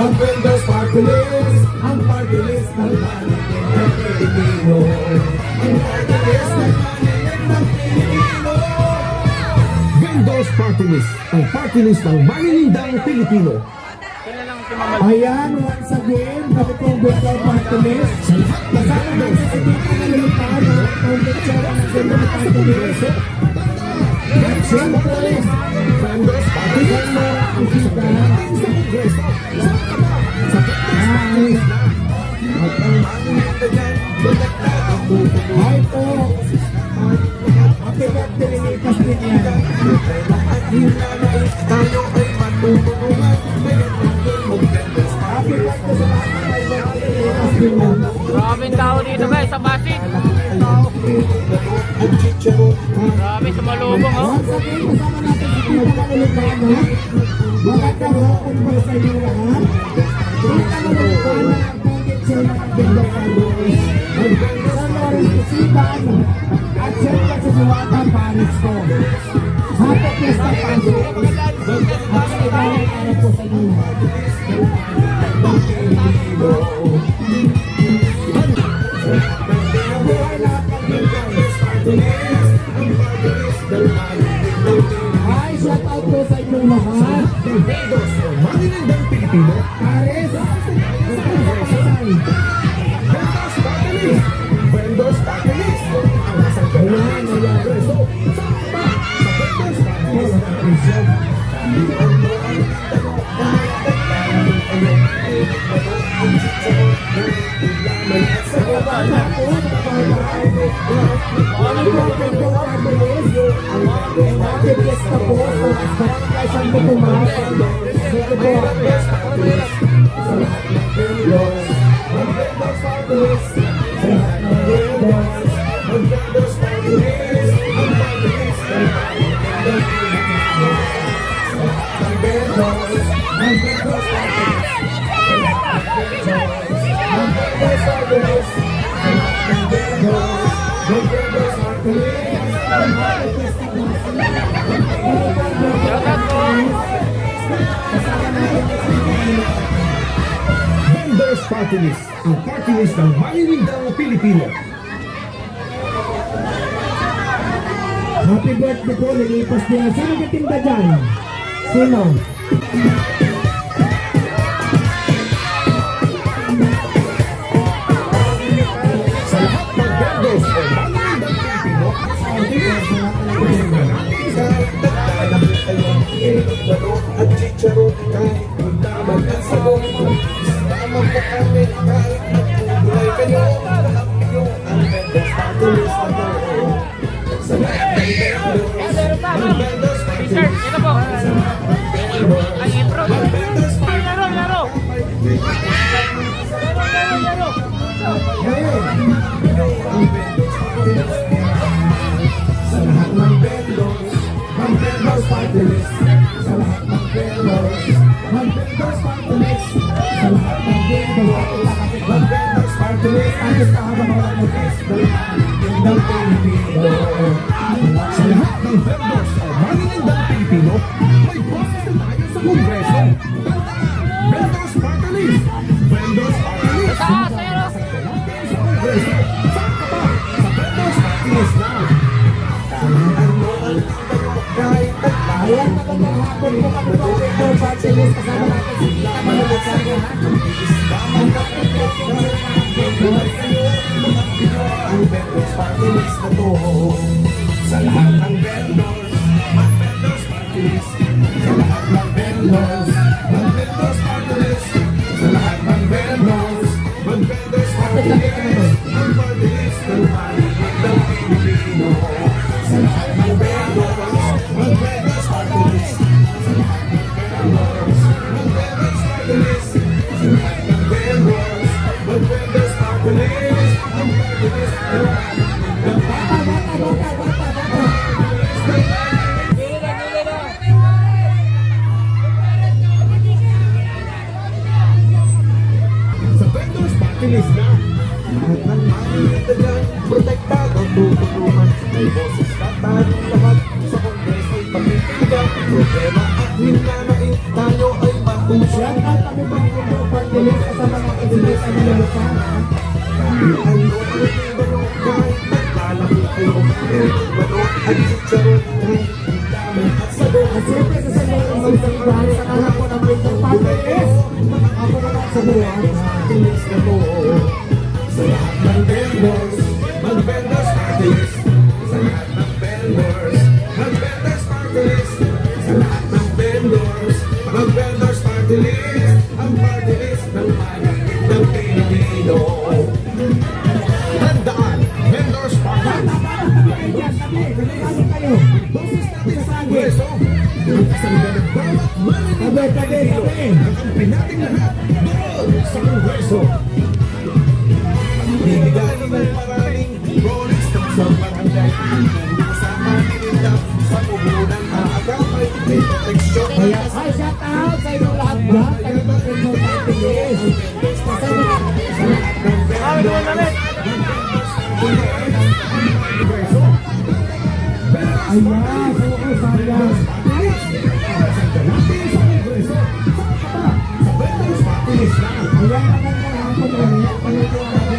Mag-vendors party list, ang party list ng paninig ng Pilipino. Ang party list Pilipino. Vendors Party List, ang party ng maninindang Pilipino. Ayan, once again, kami pong Vendor Party List. Kasama natin si Tita Nalipano, ang picture ng Vendor Party. Vendors Party List, Vendor ang sita. sa Kongreso. Sa Ay, at ang maninindang dyan, protektado ang buto Hi po. Happy birthday, Lilipas din yan. At hinanay, tayo ay matutulungan. Ngayon natin mag-vendors Happy birthday sa lahat ng may birthday, Lilipas din yan. Maraming tao dito guys sa Basit. Ang chicharon, Grabe sumalubong oh. Po sa inyo lahat. Tita Manulupano, ang pangkitsyon ng Agenda Followers. Sa Lawrence Kusiban, at siyempre sa Suwata Paris ko. Happy Fiesta Pasok. At sa ibang araw po sa Shoutout Vendors Party List. Ang party list ng maninindang Pilipino. Happy birthday po, nilipas niya. Sino katinda dyan? Sino? Ang vendors party T-shirt, ito po. Ang intro. Laro, laro. Sa lahat ng vendors, ang vendors party list. Sa lahat ng vendors party Ang listahan ng mga nag-festival ng Pilipino. Sa lahat ng vendors o maninindang Pilipino, may boses na sa Kongreso. Vendors Party! Vendors Party List! Sa Kongreso, saan ka ba? Sa Vendors Party List na! Ano ang tayo kahit? Ayan, magandang hapon po kami po. Vendor party list. Kasama natin si Tita Manulupano. Ang Vendors na to. Sa lahat ng vendors, ang Vendors Party. Sa lahat ng vendors, ang Vendors Party. Sa lahat ng vendors, ang Vendors Party List. Ang ng paligid ng Pilipino. List na. Lahat ng makikita dyan, protektado, tutulungan. May boses na tayo lahat sa kongreso'y pagtitigan. Problema at hinanain, tayo ay Shout out kami ba ito partilis kasama ng ibilis ang nilulupan. At bawat tabi, Pilipino tabi. Ang kampi Doon sa Kongreso Bibigyan. Ayan, magandang hapon ulit. Panito ang Winter Partilis.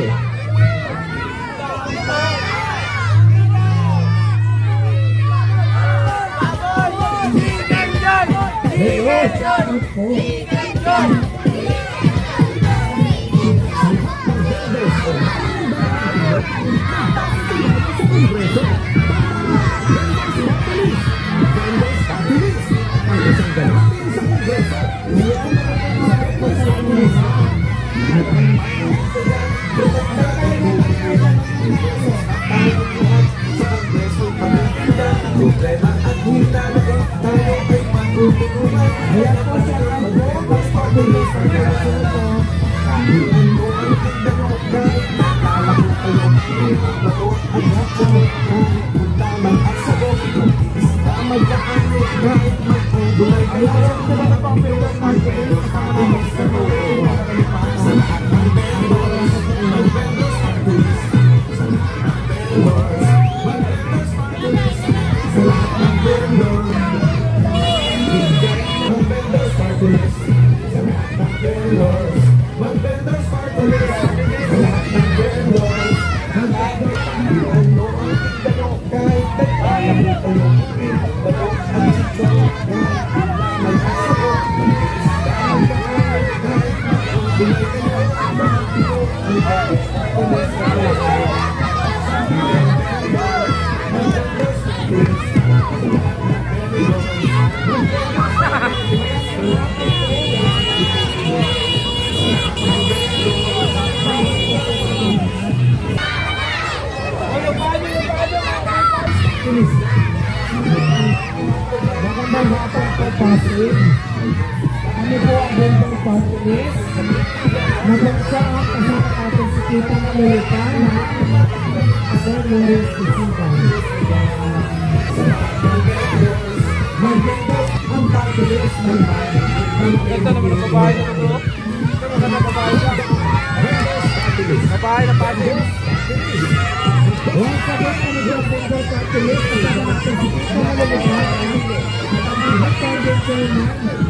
네. 네. Pilipino. Chicken Joy! Chicken Joy! Chicken Joy! Ayan po siya ang Vendors Partilis. Ang pagkasunod ko. Ayan, ito na po ang Vendors Partilis. Kasama namin sa Partilis. Partilis. Nagbansa ang kasama natin si Tita Malulipan na Sir Luis Isipan. Mag-vendors ang Partilis ng bayan. Ganda naman ang babae na ito. Ito naman ang babae na pati. Once again, kami po ang Vendors Partilis. Kasama natin si Tita Malulipan. At ang Target Chairman, Tita